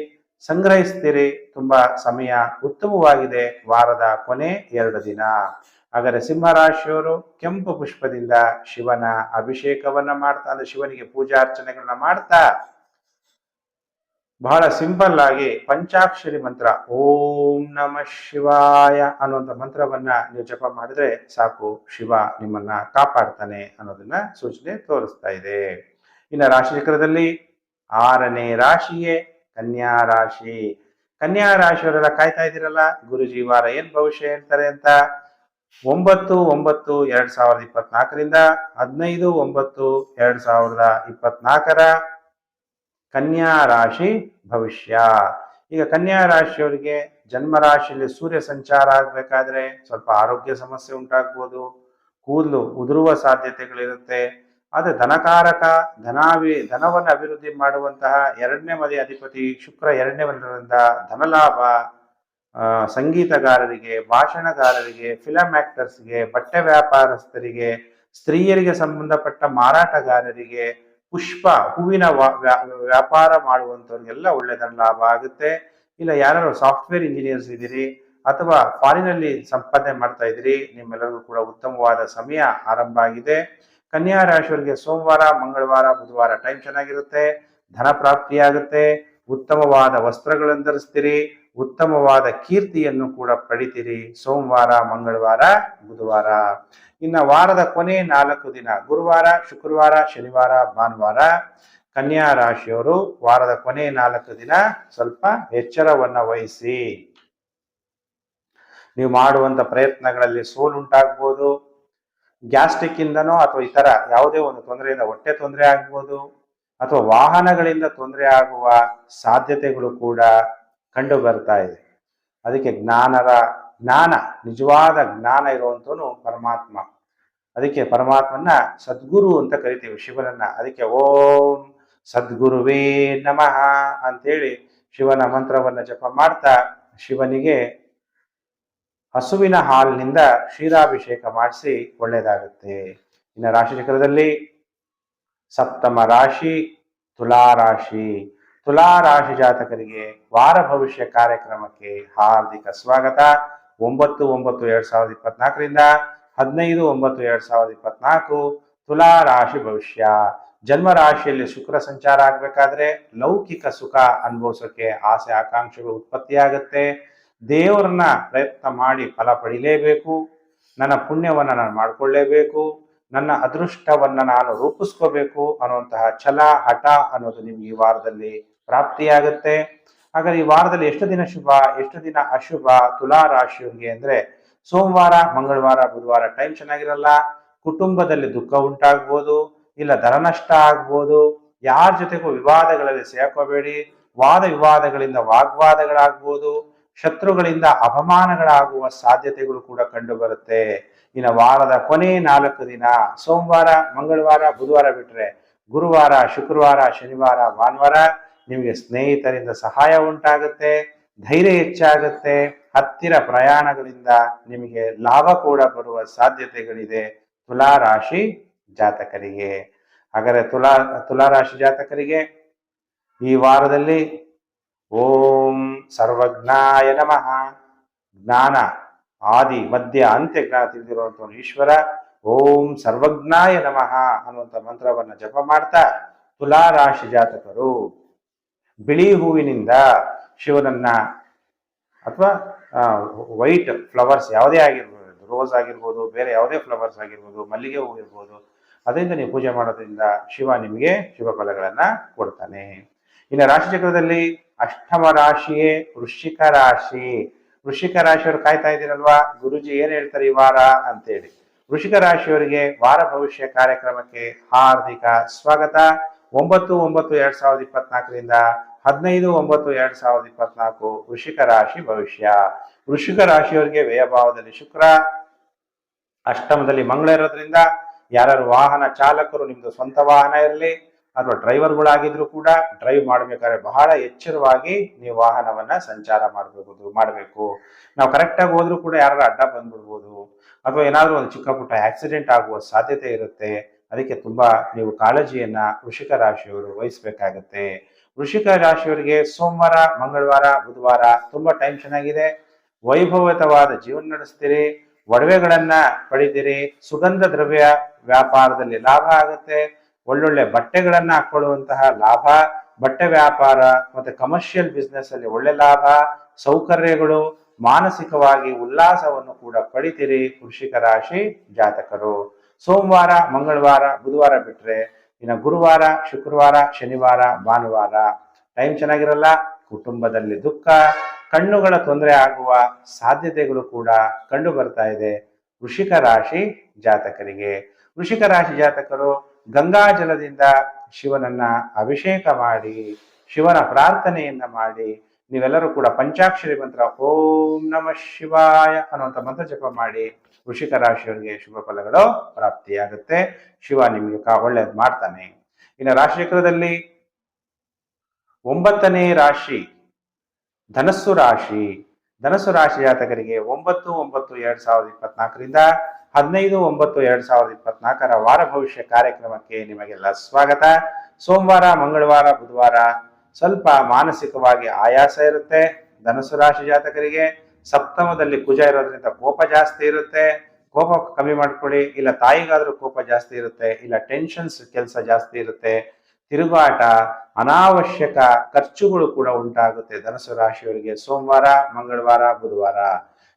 ಸಂಗ್ರಹಿಸ್ತೀರಿ, ತುಂಬಾ ಸಮಯ ಉತ್ತಮವಾಗಿದೆ ವಾರದ ಕೊನೆ ಎರಡು ದಿನ. ಹಾಗಾದ್ರೆ ಸಿಂಹರಾಶಿಯವರು ಕೆಂಪು ಪುಷ್ಪದಿಂದ ಶಿವನ ಅಭಿಷೇಕವನ್ನ ಮಾಡ್ತಾ, ಅಂದ್ರೆ ಶಿವನಿಗೆ ಪೂಜಾ ಅರ್ಚನೆಗಳನ್ನ ಮಾಡ್ತಾ, ಬಹಳ ಸಿಂಪಲ್ ಆಗಿ ಪಂಚಾಕ್ಷರಿ ಮಂತ್ರ, ಓಂ ನಮ ಶಿವಾಯ ಅನ್ನುವಂಥ ಮಂತ್ರವನ್ನ ನೀವು ಜಪ ಮಾಡಿದ್ರೆ ಸಾಕು, ಶಿವ ನಿಮ್ಮನ್ನ ಕಾಪಾಡ್ತಾನೆ ಅನ್ನೋದನ್ನ ಸೂಚನೆ ತೋರಿಸ್ತಾ ಇದೆ. ಇನ್ನು ರಾಶಿ ಚಕ್ರದಲ್ಲಿ ಆರನೇ ರಾಶಿಯೇ ಕನ್ಯಾ ರಾಶಿ. ಕನ್ಯಾ ರಾಶಿಯವರೆಲ್ಲ ಕಾಯ್ತಾ ಇದ್ದೀರಲ್ಲ, ಗುರುಜಿ ವಾರ ಏನ್ ಭವಿಷ್ಯ ಹೇಳ್ತಾರೆ ಅಂತ? ಒಂಬತ್ತು ಒಂಬತ್ತು, ಎರಡ್ ಸಾವಿರದ ಇಪ್ಪತ್ನಾಲ್ಕರಿಂದ ಹದಿನೈದು, ಒಂಬತ್ತು, ಎರಡ್ ಸಾವಿರದ ಇಪ್ಪತ್ನಾಲ್ಕರ ಕನ್ಯಾ ರಾಶಿ ಭವಿಷ್ಯ. ಈಗ ಕನ್ಯಾ ರಾಶಿಯವರಿಗೆ ಜನ್ಮ ರಾಶಿಯಲ್ಲಿ ಸೂರ್ಯ ಸಂಚಾರ ಆಗ್ಬೇಕಾದ್ರೆ ಸ್ವಲ್ಪ ಆರೋಗ್ಯ ಸಮಸ್ಯೆ ಉಂಟಾಗ್ಬೋದು, ಕೂದಲು ಉದುರುವ ಸಾಧ್ಯತೆಗಳಿರುತ್ತೆ. ಆದ್ರೆ ಧನಕಾರಕ, ಧನಾವಿ, ಧನವನ್ನು ಅಭಿವೃದ್ಧಿ ಮಾಡುವಂತಹ ಎರಡನೇ ಮದಿ ಅಧಿಪತಿ ಶುಕ್ರ ಎರಡನೇ ಮನೆಯಿಂದ ಧನಲಾಭ ಸಂಗೀತಗಾರರಿಗೆ, ಭಾಷಣಗಾರರಿಗೆ ಫಿಲಂ ಆಕ್ಟರ್ಸ್ಗೆ ಬಟ್ಟೆ ವ್ಯಾಪಾರಸ್ಥರಿಗೆ, ಸ್ತ್ರೀಯರಿಗೆ ಸಂಬಂಧಪಟ್ಟ ಮಾರಾಟಗಾರರಿಗೆ ಪುಷ್ಪ, ಹೂವಿನ ವ್ಯಾಪಾರ ಮಾಡುವಂಥವ್ರಿಗೆಲ್ಲ ಒಳ್ಳೆ ಧನ ಲಾಭ ಆಗುತ್ತೆ. ಇಲ್ಲ ಯಾರು ಸಾಫ್ಟ್ವೇರ್ ಇಂಜಿನಿಯರ್ಸ್ ಇದ್ದೀರಿ ಅಥವಾ ಫಾರಿನಲ್ಲಿ ಸಂಪಾದನೆ ಮಾಡ್ತಾ ಇದ್ದೀರಿ, ನಿಮ್ಮೆಲ್ಲರಿಗೂ ಕೂಡ ಉತ್ತಮವಾದ ಸಮಯ ಆರಂಭ ಆಗಿದೆ. ಕನ್ಯಾ ರಾಶಿಯವರಿಗೆ ಸೋಮವಾರ, ಮಂಗಳವಾರ, ಬುಧವಾರ ಟೈಮ್ ಚೆನ್ನಾಗಿರುತ್ತೆ. ಧನ ಪ್ರಾಪ್ತಿಯಾಗುತ್ತೆ. ಉತ್ತಮವಾದ ವಸ್ತ್ರಗಳನ್ನು ಧರಿಸ್ತೀರಿ. ಉತ್ತಮವಾದ ಕೀರ್ತಿಯನ್ನು ಕೂಡ ಪಡಿತೀರಿ ಸೋಮವಾರ, ಮಂಗಳವಾರ, ಬುಧವಾರ. ಇನ್ನ ವಾರದ ಕೊನೆ ನಾಲ್ಕು ದಿನ ಗುರುವಾರ, ಶುಕ್ರವಾರ, ಶನಿವಾರ, ಭಾನುವಾರ ಕನ್ಯಾ ರಾಶಿಯವರು ವಾರದ ಕೊನೆ ನಾಲ್ಕು ದಿನ ಸ್ವಲ್ಪ ಎಚ್ಚರವನ್ನ ವಹಿಸಿ. ನೀವು ಮಾಡುವಂತ ಪ್ರಯತ್ನಗಳಲ್ಲಿ ಸೋಲುಂಟಾಗ್ಬೋದು. ಗ್ಯಾಸ್ಟ್ರಿಕ್ ಇಂದನೋ ಅಥವಾ ಇತರ ಯಾವುದೇ ಒಂದು ತೊಂದರೆಯಿಂದ ಹೊಟ್ಟೆ ತೊಂದರೆ ಆಗ್ಬೋದು. ಅಥವಾ ವಾಹನಗಳಿಂದ ತೊಂದರೆ ಆಗುವ ಸಾಧ್ಯತೆಗಳು ಕೂಡ ಕಂಡು ಬರ್ತಾ ಇದೆ. ಅದಕ್ಕೆ ಜ್ಞಾನರ ಜ್ಞಾನ, ನಿಜವಾದ ಜ್ಞಾನ ಇರುವಂತವನು ಪರಮಾತ್ಮ. ಅದಕ್ಕೆ ಪರಮಾತ್ಮನ ಸದ್ಗುರು ಅಂತ ಕರಿತೀವಿ ಶಿವನನ್ನ. ಅದಕ್ಕೆ ಓಂ ಸದ್ಗುರುವೇ ನಮಃ ಅಂತೇಳಿ ಶಿವನ ಮಂತ್ರವನ್ನ ಜಪ ಮಾಡ್ತಾ ಶಿವನಿಗೆ ಹಸುವಿನ ಹಾಲಿನಿಂದ ಕ್ಷೀರಾಭಿಷೇಕ ಮಾಡಿಸಿ ಒಳ್ಳೆಯದಾಗುತ್ತೆ. ಇನ್ನು ರಾಶಿ ಚಕ್ರದಲ್ಲಿ ಸಪ್ತಮ ರಾಶಿ, ತುಲಾ ರಾಶಿ ತುಲಾ ರಾಶಿ ಜಾತಕರಿಗೆ ವಾರ ಭವಿಷ್ಯ ಕಾರ್ಯಕ್ರಮಕ್ಕೆ ಹಾರ್ದಿಕ ಸ್ವಾಗತ. ಒಂಬತ್ತು ಒಂಬತ್ತು ಎರಡ್ ಸಾವಿರದ ಇಪ್ಪತ್ನಾಲ್ಕರಿಂದ ಹದಿನೈದು ಒಂಬತ್ತು ಎರಡ್ ಸಾವಿರದ ಇಪ್ಪತ್ನಾಲ್ಕು ತುಲಾ ರಾಶಿ ಭವಿಷ್ಯ. ಜನ್ಮ ರಾಶಿಯಲ್ಲಿ ಶುಕ್ರ ಸಂಚಾರ ಆಗ್ಬೇಕಾದ್ರೆ ಲೌಕಿಕ ಸುಖ ಅನುಭವಿಸೋಕೆ ಆಸೆ ಆಕಾಂಕ್ಷೆಗಳು ಉತ್ಪತ್ತಿಯಾಗುತ್ತೆ. ದೇವರನ್ನ ಪ್ರಯತ್ನ ಮಾಡಿ ಫಲ ಪಡಿಲೇಬೇಕು. ನನ್ನ ಪುಣ್ಯವನ್ನ ನಾನು ಮಾಡ್ಕೊಳ್ಳೇಬೇಕು. ನನ್ನ ಅದೃಷ್ಟವನ್ನ ನಾನು ರೂಪಿಸ್ಕೋಬೇಕು ಅನ್ನುವಂತಹ ಛಲ ಹಠ ಅನ್ನೋದು ನಿಮ್ಗೆ ಈ ವಾರದಲ್ಲಿ ಪ್ರಾಪ್ತಿಯಾಗುತ್ತೆ. ಹಾಗಾದ್ರೆ ಈ ವಾರದಲ್ಲಿ ಎಷ್ಟು ದಿನ ಶುಭ, ಎಷ್ಟು ದಿನ ಅಶುಭ, ತುಲಾ ರಾಶಿಯವರಿಗೆ ಅಂದ್ರೆ ಸೋಮವಾರ, ಮಂಗಳವಾರ, ಬುಧವಾರ ಟೈಮ್ ಚೆನ್ನಾಗಿರಲ್ಲ. ಕುಟುಂಬದಲ್ಲಿ ದುಃಖ ಉಂಟಾಗ್ಬೋದು, ಇಲ್ಲ ಧನನಷ್ಟ ಆಗ್ಬೋದು. ಯಾರ ಜೊತೆಗೂ ವಿವಾದಗಳಲ್ಲಿ ಸೇರ್ಕೋಬೇಡಿ. ವಾದ ವಿವಾದಗಳಿಂದ ವಾಗ್ವಾದಗಳಾಗ್ಬೋದು. ಶತ್ರುಗಳಿಂದ ಅಪಮಾನಗಳಾಗುವ ಸಾಧ್ಯತೆಗಳು ಕೂಡ ಕಂಡು ಬರುತ್ತೆ ಇನ್ನು ವಾರದ ಕೊನೆ ನಾಲ್ಕು ದಿನ ಸೋಮವಾರ, ಮಂಗಳವಾರ, ಬುಧವಾರ ಬಿಟ್ರೆ ಗುರುವಾರ, ಶುಕ್ರವಾರ, ಶನಿವಾರ, ಭಾನುವಾರ ನಿಮಗೆ ಸ್ನೇಹಿತರಿಂದ ಸಹಾಯ ಉಂಟಾಗುತ್ತೆ, ಧೈರ್ಯ ಹೆಚ್ಚಾಗುತ್ತೆ, ಹತ್ತಿರ ಪ್ರಯಾಣಗಳಿಂದ ನಿಮಗೆ ಲಾಭ ಕೂಡ ಬರುವ ಸಾಧ್ಯತೆಗಳಿದೆ. ತುಲಾ ರಾಶಿ ಜಾತಕರಿಗೆ. ಹಾಗಾದ್ರೆ ತುಲಾ ತುಲಾ ರಾಶಿ ಜಾತಕರಿಗೆ ಈ ವಾರದಲ್ಲಿ ಓಂ ಸರ್ವಜ್ಞಾಯ ನಮಃ. ಜ್ಞಾನ, ಆದಿ, ಮಧ್ಯ ಅಂತ್ಯ ಜ್ಞಾನ ತಿಳಿದಿರುವಂತಹ ಈಶ್ವರ. ಓಂ ಸರ್ವಜ್ಞಾಯ ನಮಃ ಅನ್ನುವಂಥ ಮಂತ್ರವನ್ನ ಜಪ ಮಾಡ್ತಾ ತುಲಾ ರಾಶಿ ಜಾತಕರು. ಬಿಳಿ ಹೂವಿನಿಂದ ಶಿವನನ್ನ ಅಥವಾ ವೈಟ್ ಫ್ಲವರ್ಸ್ ಯಾವುದೇ ಆಗಿರ್ಬೋದು ರೋಸ್ ಆಗಿರ್ಬೋದು, ಬೇರೆ ಯಾವುದೇ ಫ್ಲವರ್ಸ್ ಆಗಿರ್ಬೋದು, ಮಲ್ಲಿಗೆ ಹೂ ಇರ್ಬೋದು, ಅದರಿಂದ ನೀವು ಪೂಜೆ ಮಾಡೋದ್ರಿಂದ ಶಿವ ನಿಮಗೆ ಶುಭ ಫಲಗಳನ್ನ ಕೊಡ್ತಾನೆ. ಇನ್ನು ರಾಶಿ ಚಕ್ರದಲ್ಲಿ ಅಷ್ಟಮ ರಾಶಿಯೇ ವೃಶ್ಚಿಕ ರಾಶಿ. ವೃಶ್ಚಿಕ ರಾಶಿಯವರು ಕಾಯ್ತಾ ಇದ್ದೀರಲ್ವಾ? ಗುರುಜಿ ಏನ್ ಹೇಳ್ತಾರೆ ಈ ವಾರ ಅಂತೇಳಿ. ವೃಷಿಕ ರಾಶಿಯವರಿಗೆ ವಾರ ಭವಿಷ್ಯ ಕಾರ್ಯಕ್ರಮಕ್ಕೆ ಹಾರ್ದಿಕ ಸ್ವಾಗತ. ಒಂಬತ್ತು ಒಂಬತ್ತು, ಎರಡ್ ಸಾವಿರದ ಇಪ್ಪತ್ನಾಲ್ಕರಿಂದ ಹದಿನೈದು, ಒಂಬತ್ತು, ಎರಡ್ ಸಾವಿರದ ಇಪ್ಪತ್ನಾಲ್ಕು ವೃಷಿಕ ರಾಶಿ ಭವಿಷ್ಯ. ವೃಷಿಕ ರಾಶಿಯವರಿಗೆ ವ್ಯಯಭಾವದಲ್ಲಿ ಶುಕ್ರ. ಅಷ್ಟಮದಲ್ಲಿ ಮಂಗಳ ಇರೋದ್ರಿಂದ ಯಾರು ವಾಹನ ಚಾಲಕರು ನಿಮ್ದು ಸ್ವಂತ ವಾಹನ ಇರಲಿ, ಅಥವಾ ಡ್ರೈವರ್ಗಳಾಗಿದ್ರು ಕೂಡ ಡ್ರೈವ್ ಮಾಡಬೇಕಾದ್ರೆ ಬಹಳ ಎಚ್ಚರವಾಗಿ ನೀವು ವಾಹನವನ್ನ ಸಂಚಾರ ಮಾಡಬಹುದು ಮಾಡಬೇಕು. ನಾವು ಕರೆಕ್ಟಾಗಿ ಹೋದ್ರೂ ಕೂಡ ಯಾರು ಅಡ್ಡ ಬಂದ್ಬಿಡ್ಬೋದು. ಅಥವಾ ಏನಾದರೂ ಒಂದು ಚಿಕ್ಕ ಪುಟ್ಟ ಆಕ್ಸಿಡೆಂಟ್ ಆಗುವ ಸಾಧ್ಯತೆ ಇರುತ್ತೆ. ಅದಕ್ಕೆ ತುಂಬಾ ನೀವು ಕಾಳಜಿಯನ್ನ ವೃಷಿಕ ರಾಶಿಯವರು ವಹಿಸ್ಬೇಕಾಗತ್ತೆ. ವೃಷಿಕ ರಾಶಿಯವರಿಗೆ ಸೋಮವಾರ, ಮಂಗಳವಾರ, ಬುಧವಾರ ತುಂಬಾ ಟೈಮ್ ಚೆನ್ನಾಗಿದೆ. ವೈಭವತವಾದ ಜೀವನ ನಡೆಸ್ತೀರಿ. ಒಡವೆಗಳನ್ನ ಪಡಿತೀರಿ. ಸುಗಂಧ ದ್ರವ್ಯ ವ್ಯಾಪಾರದಲ್ಲಿ ಲಾಭ ಆಗುತ್ತೆ. ಒಳ್ಳೊಳ್ಳೆ ಬಟ್ಟೆಗಳನ್ನ ಹಾಕೊಳ್ಳುವಂತಹ ಲಾಭ. ಬಟ್ಟೆ ವ್ಯಾಪಾರ ಮತ್ತೆ ಕಮರ್ಷಿಯಲ್ ಬಿಸ್ನೆಸ್ ಅಲ್ಲಿ ಒಳ್ಳೆ ಲಾಭ. ಸೌಕರ್ಯಗಳು, ಮಾನಸಿಕವಾಗಿ ಉಲ್ಲಾಸವನ್ನು ಕೂಡ ಪಡಿತೀರಿ ವೃಷಿಕ ರಾಶಿ ಜಾತಕರು. ಸೋಮವಾರ, ಮಂಗಳವಾರ, ಬುಧವಾರ ಬಿಟ್ರೆ ಇನ್ನು ಗುರುವಾರ, ಶುಕ್ರವಾರ, ಶನಿವಾರ, ಭಾನುವಾರ. ಟೈಮ್ ಚೆನ್ನಾಗಿರಲ್ಲ, ಕುಟುಂಬದಲ್ಲಿ ದುಃಖ, ಕಣ್ಣುಗಳ ತೊಂದರೆ ಆಗುವ ಸಾಧ್ಯತೆಗಳು ಕೂಡ ಕಂಡು ಬರ್ತಾ ಇದೆ. ವೃಷಿಕ ರಾಶಿ ಜಾತಕರಿಗೆ. ವೃಷಿಕ ರಾಶಿ ಜಾತಕರು ಗಂಗಾ ಜಲದಿಂದ ಶಿವನನ್ನ ಅಭಿಷೇಕ ಮಾಡಿ, ಶಿವನ ಪ್ರಾರ್ಥನೆಯನ್ನ ಮಾಡಿ, ನೀವೆಲ್ಲರೂ ಕೂಡ ಪಂಚಾಕ್ಷರಿ ಮಂತ್ರ ಓಂ ನಮ ಶಿವಾಯ ಅನ್ನುವಂಥ ಮಂತ್ರ ಜಪ ಮಾಡಿ ವೃಷಿಕ ರಾಶಿಯವರಿಗೆ ಶುಭ ಫಲಗಳು ಪ್ರಾಪ್ತಿಯಾಗುತ್ತೆ. ಶಿವ ನಿಮಗೆ ಕಾ ಒಳ್ಳೇದು ಮಾಡ್ತಾನೆ. ಇನ್ನು ರಾಶಿಚಕ್ರದಲ್ಲಿ ಒಂಬತ್ತನೇ ರಾಶಿ, ಧನಸ್ಸು ರಾಶಿ. ಧನಸ್ಸು ರಾಶಿ ಜಾತಕರಿಗೆ ಒಂಬತ್ತು ಒಂಬತ್ತು, ಎರಡ್ ಸಾವಿರದ ಇಪ್ಪತ್ನಾಲ್ಕರಿಂದ ಹದಿನೈದು, ಒಂಬತ್ತು, ಎರಡ್ ಸಾವಿರದ ಇಪ್ಪತ್ನಾಲ್ಕರ ವಾರ ಭವಿಷ್ಯ ಕಾರ್ಯಕ್ರಮಕ್ಕೆ ನಿಮಗೆಲ್ಲ ಸ್ವಾಗತ. ಸೋಮವಾರ, ಮಂಗಳವಾರ, ಬುಧವಾರ ಸ್ವಲ್ಪ ಮಾನಸಿಕವಾಗಿ ಆಯಾಸ ಇರುತ್ತೆ ಧನಸ್ಸು ರಾಶಿ ಜಾತಕರಿಗೆ. ಸಪ್ತಮದಲ್ಲಿ ಕುಜ ಇರೋದ್ರಿಂದ ಕೋಪ ಜಾಸ್ತಿ ಇರುತ್ತೆ. ಕೋಪ ಕಮ್ಮಿ ಮಾಡ್ಕೊಳ್ಳಿ. ಇಲ್ಲ ತಾಯಿಗಾದ್ರೂ ಕೋಪ ಜಾಸ್ತಿ ಇರುತ್ತೆ. ಇಲ್ಲ ಟೆನ್ಷನ್ಸ್ ಕೆಲಸ ಜಾಸ್ತಿ ಇರುತ್ತೆ. ತಿರುಗಾಟ, ಅನಾವಶ್ಯಕ ಖರ್ಚುಗಳು ಕೂಡ ಉಂಟಾಗುತ್ತೆ. ಧನಸು ರಾಶಿಯವರಿಗೆ ಸೋಮವಾರ, ಮಂಗಳವಾರ, ಬುಧವಾರ.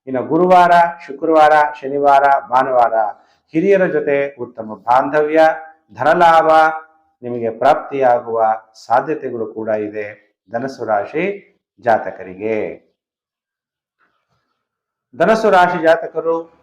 ಇನ್ನು ಗುರುವಾರ, ಶುಕ್ರವಾರ, ಶನಿವಾರ, ಭಾನುವಾರ ಹಿರಿಯರ ಜೊತೆ ಉತ್ತಮ ಬಾಂಧವ್ಯ, ಧನಲಾಭ, ನಿಮಗೆ ಪ್ರಾಪ್ತಿಯಾಗುವ ಸಾಧ್ಯತೆಗಳು ಕೂಡ ಇದೆ. ಧನಸು ರಾಶಿ ಜಾತಕರಿಗೆ. ಧನಸ್ಸು ರಾಶಿ ಜಾತಕರು.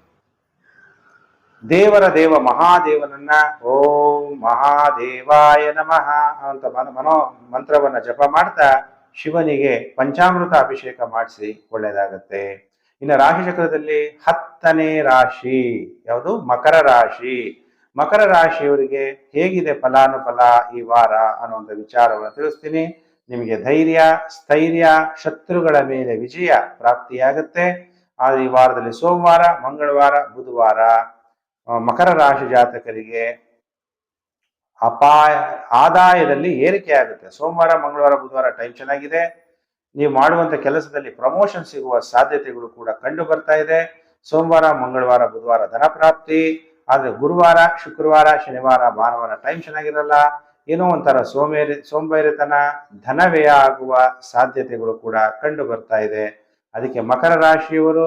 ದೇವರ ದೇವ ಮಹಾದೇವನನ್ನ ಓಂ ಮಹಾದೇವಾಯ ನಮಃ ಅಂತ ಮನ- ಮಂತ್ರವನ್ನ ಜಪ ಮಾಡ್ತಾ ಶಿವನಿಗೆ ಪಂಚಾಮೃತ ಅಭಿಷೇಕ ಮಾಡಿಸಿ ಒಳ್ಳೇದಾಗತ್ತೆ ಇನ್ನು ರಾಶಿ ಚಕ್ರದಲ್ಲಿ ಹತ್ತನೇ ರಾಶಿ. ಯಾವುದು? ಮಕರ ರಾಶಿ. ಮಕರ ರಾಶಿಯವರಿಗೆ ಹೇಗಿದೆ ಫಲಾನುಫಲ ಈ ವಾರ ಅನ್ನುವಂಥ ವಿಚಾರವನ್ನು ತಿಳಿಸ್ತೀನಿ. ನಿಮಗೆ ಧೈರ್ಯ, ಸ್ಥೈರ್ಯ, ಶತ್ರುಗಳ ಮೇಲೆ ವಿಜಯ ಪ್ರಾಪ್ತಿಯಾಗುತ್ತೆ. ಆದ್ರೆ ಈ ವಾರದಲ್ಲಿ ಸೋಮವಾರ, ಮಂಗಳವಾರ, ಬುಧವಾರ ಮಕರ ರಾಶಿ ಜಾತಕರಿಗೆ ಅಪಾಯ, ಆದಾಯದಲ್ಲಿ ಏರಿಕೆ ಆಗುತ್ತೆ. ಸೋಮವಾರ, ಮಂಗಳವಾರ, ಬುಧವಾರ ಟೈಮ್ ಚೆನ್ನಾಗಿದೆ. ನೀವು ಮಾಡುವಂತ ಕೆಲಸದಲ್ಲಿ ಪ್ರಮೋಷನ್ ಸಿಗುವ ಸಾಧ್ಯತೆಗಳು ಕೂಡ ಕಂಡು ಬರ್ತಾ ಇದೆ. ಸೋಮವಾರ, ಮಂಗಳವಾರ, ಬುಧವಾರ ಧನ ಪ್ರಾಪ್ತಿ. ಆದ್ರೆ ಗುರುವಾರ, ಶುಕ್ರವಾರ, ಶನಿವಾರ, ಭಾನುವಾರ ಟೈಮ್ ಚೆನ್ನಾಗಿರಲ್ಲ. ಏನೋ ಒಂಥರ ಸೋಮೇರಿ, ಸೋಂಬೇರಿತನ ಧನ ವ್ಯಯ ಆಗುವ ಸಾಧ್ಯತೆಗಳು ಕೂಡ ಕಂಡು ಬರ್ತಾ ಇದೆ. ಅದಕ್ಕೆ ಮಕರ ರಾಶಿಯವರು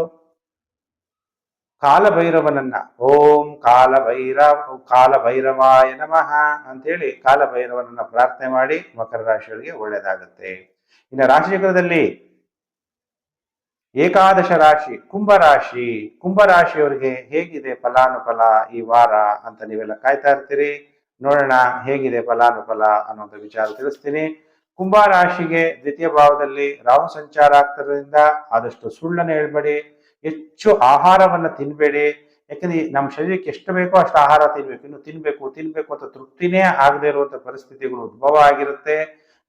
ಕಾಲಭೈರವನನ್ನ. ಓಂ ಕಾಲಭೈರವ, ಕಾಲಭೈರವಾಯ ನಮಃ ಅಂಥೇಳಿ ಕಾಲಭೈರವನನ್ನ ಪ್ರಾರ್ಥನೆ ಮಾಡಿ ಮಕರ ರಾಶಿಯವರಿಗೆ ಒಳ್ಳೆಯದಾಗುತ್ತೆ. ಇನ್ನು ರಾಶಿಚಕ್ರದಲ್ಲಿ ಏಕಾದಶ ರಾಶಿ ಕುಂಭರಾಶಿ ಕುಂಭರಾಶಿಯವರಿಗೆ ಹೇಗಿದೆ ಫಲಾನುಫಲ ಈ ವಾರ ಅಂತ ನೀವೆಲ್ಲ ಕಾಯ್ತಾ ಇರ್ತೀರಿ. ನೋಡೋಣ ಹೇಗಿದೆ ಫಲಾನುಫಲ ಅನ್ನೋಂಥ ವಿಚಾರ ತಿಳಿಸ್ತೀನಿ. ಕುಂಭ ರಾಶಿಗೆ ದ್ವಿತೀಯ ಭಾವದಲ್ಲಿ ರಾಹು ಸಂಚಾರ ಆಗ್ತಿರೋದ್ರಿಂದ ಆದಷ್ಟು ಸುಳ್ಳನ್ನು ಹೇಳ್ಬೇಡಿ, ಹೆಚ್ಚು ಆಹಾರವನ್ನ ತಿನ್ಬೇಡಿ. ಯಾಕಂದ್ರೆ ನಮ್ಮ ಶರೀರಕ್ಕೆ ಎಷ್ಟು ಬೇಕೋ ಅಷ್ಟು ಆಹಾರ ತಿನ್ಬೇಕು. ಇನ್ನು ತಿನ್ಬೇಕು ತಿನ್ಬೇಕು ಅಂತ ತೃಪ್ತಿನೇ ಆಗದೆ ಇರುವಂತ ಪರಿಸ್ಥಿತಿಗಳು ಉದ್ಭವ ಆಗಿರುತ್ತೆ.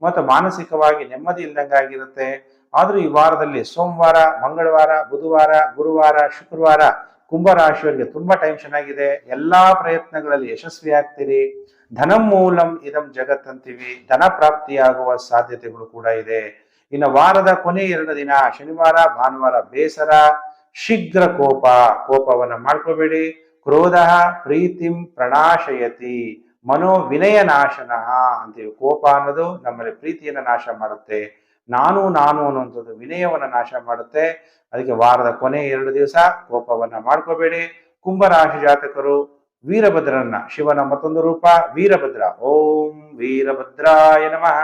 ಮತ್ತು ಮಾನಸಿಕವಾಗಿ ನೆಮ್ಮದಿ ಇಲ್ದಂಗಾಗಿರುತ್ತೆ ಆದ್ರೂ ಈ ವಾರದಲ್ಲಿ ಸೋಮವಾರ, ಮಂಗಳವಾರ, ಬುಧವಾರ, ಗುರುವಾರ, ಶುಕ್ರವಾರ ಕುಂಭ ರಾಶಿಯವರಿಗೆ ತುಂಬಾ ಟೆನ್ಷನ್ ಆಗಿದೆ. ಎಲ್ಲಾ ಪ್ರಯತ್ನಗಳಲ್ಲಿ ಯಶಸ್ವಿ ಆಗ್ತೀರಿ ಧನಂ ಮೂಲಂ ಇದಂ ಜಗತ್ ಅಂತೀವಿ ಧನ ಪ್ರಾಪ್ತಿಯಾಗುವ ಸಾಧ್ಯತೆಗಳು ಕೂಡ ಇದೆ. ಇನ್ನು ವಾರದ ಕೊನೆ ಎರಡು ದಿನ, ಶನಿವಾರ, ಭಾನುವಾರ, ಬೇಸರ, ಶೀಘ್ರ ಕೋಪ. ಕೋಪವನ್ನ ಮಾಡ್ಕೋಬೇಡಿ. ಕ್ರೋಧ, ಪ್ರೀತಿಂ ಪ್ರಣಾಶಯತಿ. ಮನೋ ವಿನಯ ನಾಶನ ಅಂತೀವಿ. ಕೋಪ ಅನ್ನೋದು ನಮ್ಮಲ್ಲಿ ಪ್ರೀತಿಯನ್ನ ನಾಶ ಮಾಡುತ್ತೆ. ನಾನು ನಾನು ಅನ್ನುವಂಥದ್ದು ವಿನಯವನ್ನ ನಾಶ ಮಾಡುತ್ತೆ. ಅದಕ್ಕೆ ವಾರದ ಕೊನೆ ಎರಡು ದಿವಸ ಕೋಪವನ್ನ ಮಾಡ್ಕೋಬೇಡಿ. ಕುಂಭರಾಶಿ ಜಾತಕರು ವೀರಭದ್ರನ್ನ, ಶಿವನ ಮತ್ತೊಂದು ರೂಪ, ವೀರಭದ್ರ. ಓಂ ವೀರಭದ್ರಾಯ ನಮಃ.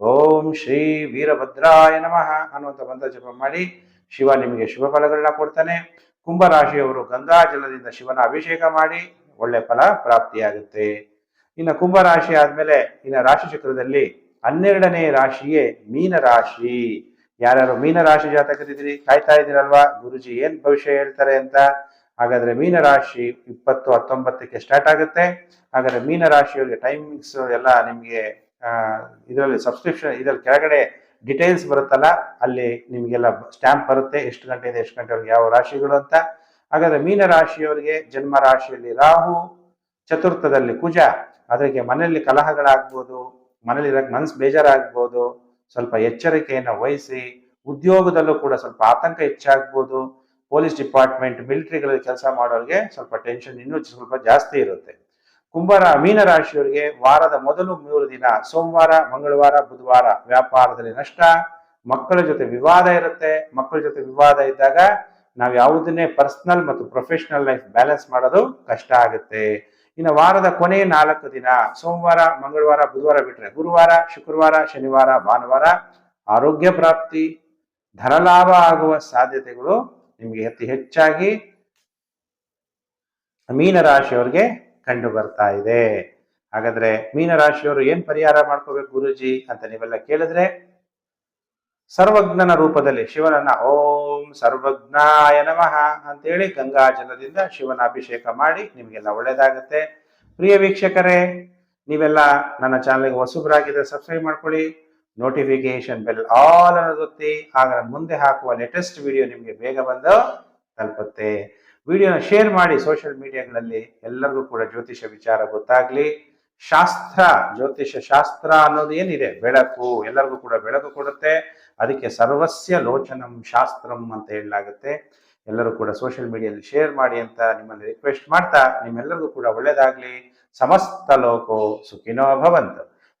ಓಂ ಶ್ರೀ ವೀರಭದ್ರಾಯ ನಮಃ ಅನ್ನುವಂಥ ಮಂತ್ರ ಜಪ ಮಾಡಿ, ಶಿವ ನಿಮಗೆ ಶುಭ ಫಲಗಳನ್ನ ಕೊಡ್ತಾನೆ. ಕುಂಭರಾಶಿಯವರು ಗಂಗಾ ಜಲದಿಂದ ಶಿವನ ಅಭಿಷೇಕ ಮಾಡಿ, ಒಳ್ಳೆ ಫಲ ಪ್ರಾಪ್ತಿಯಾಗುತ್ತೆ. ಇನ್ನು ಕುಂಭರಾಶಿ ಆದ್ಮೇಲೆ, ಇನ್ನು ರಾಶಿ ಚಕ್ರದಲ್ಲಿ ಹನ್ನೆರಡನೇ ರಾಶಿಯೇ ಮೀನ ರಾಶಿ ಯಾರ್ಯಾರು ಮೀನ ರಾಶಿ ಜಾತಕರಿದ್ದೀರಿ ಕಾಯ್ತಾ ಇದ್ದೀರಲ್ವಾ? ಗುರುಜಿ ಏನ್ ಭವಿಷ್ಯ ಹೇಳ್ತಾರೆ ಅಂತ? ಹಾಗಾದ್ರೆ ಮೀನ ರಾಶಿ ಇಪ್ಪತ್ತು ಹತ್ತೊಂಬತ್ತಕ್ಕೆ ಸ್ಟಾರ್ಟ್ ಆಗುತ್ತೆ. ಹಾಗಾದ್ರೆ ಮೀನ ರಾಶಿಯವರಿಗೆ ಟೈಮಿಂಗ್ಸ್ ಎಲ್ಲ ನಿಮಗೆ ಇದರಲ್ಲಿ ಸಬ್ಸ್ಕ್ರಿಪ್ಷನ್ ಇದರಲ್ಲಿ ಕೆಳಗಡೆ ಡಿಟೇಲ್ಸ್ ಬರುತ್ತಲ್ಲ, ಅಲ್ಲಿ ನಿಮಗೆಲ್ಲ ಸ್ಟ್ಯಾಂಪ್ ಬರುತ್ತೆ, ಎಷ್ಟು ಗಂಟೆಯಿಂದ ಎಷ್ಟು ಗಂಟೆವರೆಗೆ ಯಾವ ರಾಶಿಗಳು ಅಂತ. ಹಾಗಾದ್ರೆ ಮೀನ ರಾಶಿಯವರಿಗೆ ಜನ್ಮ ರಾಶಿಯಲ್ಲಿ ರಾಹು, ಚತುರ್ಥದಲ್ಲಿ ಕುಜ. ಅದಕ್ಕೆ ಮನೆಯಲ್ಲಿ ಕಲಹಗಳಾಗ್ಬೋದು ಮನೇಲಿ ಇರಕ್ಕೆ ಮನಸ್ಸು ಬೇಜಾರಾಗ್ಬೋದು, ಸ್ವಲ್ಪ ಎಚ್ಚರಿಕೆಯನ್ನು ವಹಿಸಿ, ಉದ್ಯೋಗದಲ್ಲೂ ಕೂಡ ಸ್ವಲ್ಪ ಆತಂಕ ಹೆಚ್ಚಾಗ್ಬೋದು ಪೊಲೀಸ್ ಡಿಪಾರ್ಟ್ಮೆಂಟ್ ಮಿಲಿಟರಿಗಳಲ್ಲಿ ಕೆಲಸ ಮಾಡೋರಿಗೆ ಸ್ವಲ್ಪ ಟೆನ್ಷನ್ ಇನ್ನೂ ಸ್ವಲ್ಪ ಜಾಸ್ತಿ ಇರುತ್ತೆ. ಕುಂಭರ ಮೀನ ರಾಶಿಯವರಿಗೆ ವಾರದ ಮೊದಲು ಮೂರು ದಿನ, ಸೋಮವಾರ, ಮಂಗಳವಾರ, ಬುಧವಾರ ವ್ಯಾಪಾರದಲ್ಲಿ ನಷ್ಟ, ಮಕ್ಕಳ ಜೊತೆ ವಿವಾದ ಇರುತ್ತೆ. ಮಕ್ಕಳ ಜೊತೆ ವಿವಾದ ಇದ್ದಾಗ ನಾವು ಯಾವುದನ್ನೇ ಪರ್ಸನಲ್ ಮತ್ತು ಪ್ರೊಫೆಷನಲ್ ಲೈಫ್ ಬ್ಯಾಲೆನ್ಸ್ ಮಾಡೋದು ಕಷ್ಟ ಆಗುತ್ತೆ. ಇನ್ನು ವಾರದ ಕೊನೆಯ ನಾಲ್ಕು ದಿನ, ಸೋಮವಾರ, ಮಂಗಳವಾರ, ಬುಧವಾರ ಬಿಟ್ರೆ ಗುರುವಾರ, ಶುಕ್ರವಾರ, ಶನಿವಾರ, ಭಾನುವಾರ ಆರೋಗ್ಯ ಪ್ರಾಪ್ತಿ, ಧನಲಾಭ ಆಗುವ ಸಾಧ್ಯತೆಗಳು ನಿಮಗೆ ಅತಿ ಹೆಚ್ಚಾಗಿ ಮೀನರಾಶಿಯವರಿಗೆ ಕಂಡು ಬರ್ತಾ ಇದೆ. ಹಾಗಾದ್ರೆ ಮೀನರಾಶಿಯವರು ಏನ್ ಪರಿಹಾರ ಮಾಡ್ಕೋಬೇಕು ಗುರುಜಿ ಅಂತ ನೀವೆಲ್ಲ ಕೇಳಿದ್ರೆ ಸರ್ವಜ್ಞನ ರೂಪದಲ್ಲಿ ಶಿವನನ್ನ ಓಂ ಸರ್ವಜ್ಞಾಯ ನಮಃ ಅಂತೇಳಿ ಗಂಗಾ ಜಲದಿಂದ ಶಿವನ ಅಭಿಷೇಕ ಮಾಡಿ ನಿಮಗೆಲ್ಲ ಒಳ್ಳೇದಾಗುತ್ತೆ. ಪ್ರಿಯ ವೀಕ್ಷಕರೇ, ನೀವೆಲ್ಲ ನನ್ನ ಚಾನಲ್ಗೆ ಹೊಸಬ್ರಾಗಿದ್ರೆ ಸಬ್ಸ್ಕ್ರೈಬ್ ಮಾಡ್ಕೊಳ್ಳಿ. ನೋಟಿಫಿಕೇಶನ್ ಬೆಲ್ ಆಲ್ ಅನ್ನೋದೊತ್ತಿ ಆಗ ನಾನು ಮುಂದೆ ಹಾಕುವ ಲೇಟೆಸ್ಟ್ ವಿಡಿಯೋ ನಿಮಗೆ ಬೇಗ ಬಂದು ತಲುಪುತ್ತೆ. ವಿಡಿಯೋನ ಶೇರ್ ಮಾಡಿ ಸೋಷಿಯಲ್ ಮೀಡಿಯಾಗಳಲ್ಲಿ ಎಲ್ಲರಿಗೂ ಕೂಡ ಜ್ಯೋತಿಷ ವಿಚಾರ ಗೊತ್ತಾಗ್ಲಿ. ಶಾಸ್ತ್ರ ಜ್ಯೋತಿಷ ಶಾಸ್ತ್ರ ಅನ್ನೋದು ಏನಿದೆ? ಬೆಳಕು. ಎಲ್ಲರಿಗೂ ಕೂಡ ಬೆಳಕು ಕೊಡುತ್ತೆ. ಅದಕ್ಕೆ ಸರ್ವಸ್ಯ ಲೋಚನಂ ಶಾಸ್ತ್ರಂ ಅಂತ ಹೇಳಲಾಗುತ್ತೆ. ಎಲ್ಲರೂ ಕೂಡ ಸೋಷಿಯಲ್ ಮೀಡಿಯಲ್ಲಿ ಶೇರ್ ಮಾಡಿ ಅಂತ ನಿಮ್ಮಲ್ಲಿ ರಿಕ್ವೆಸ್ಟ್ ಮಾಡ್ತಾ ನಿಮ್ಮೆಲ್ಲರಿಗೂ ಕೂಡ ಒಳ್ಳೇದಾಗ್ಲಿ. ಸಮಸ್ತ ಲೋಕೋ ಸುಖಿನೋ ಭವಂತು.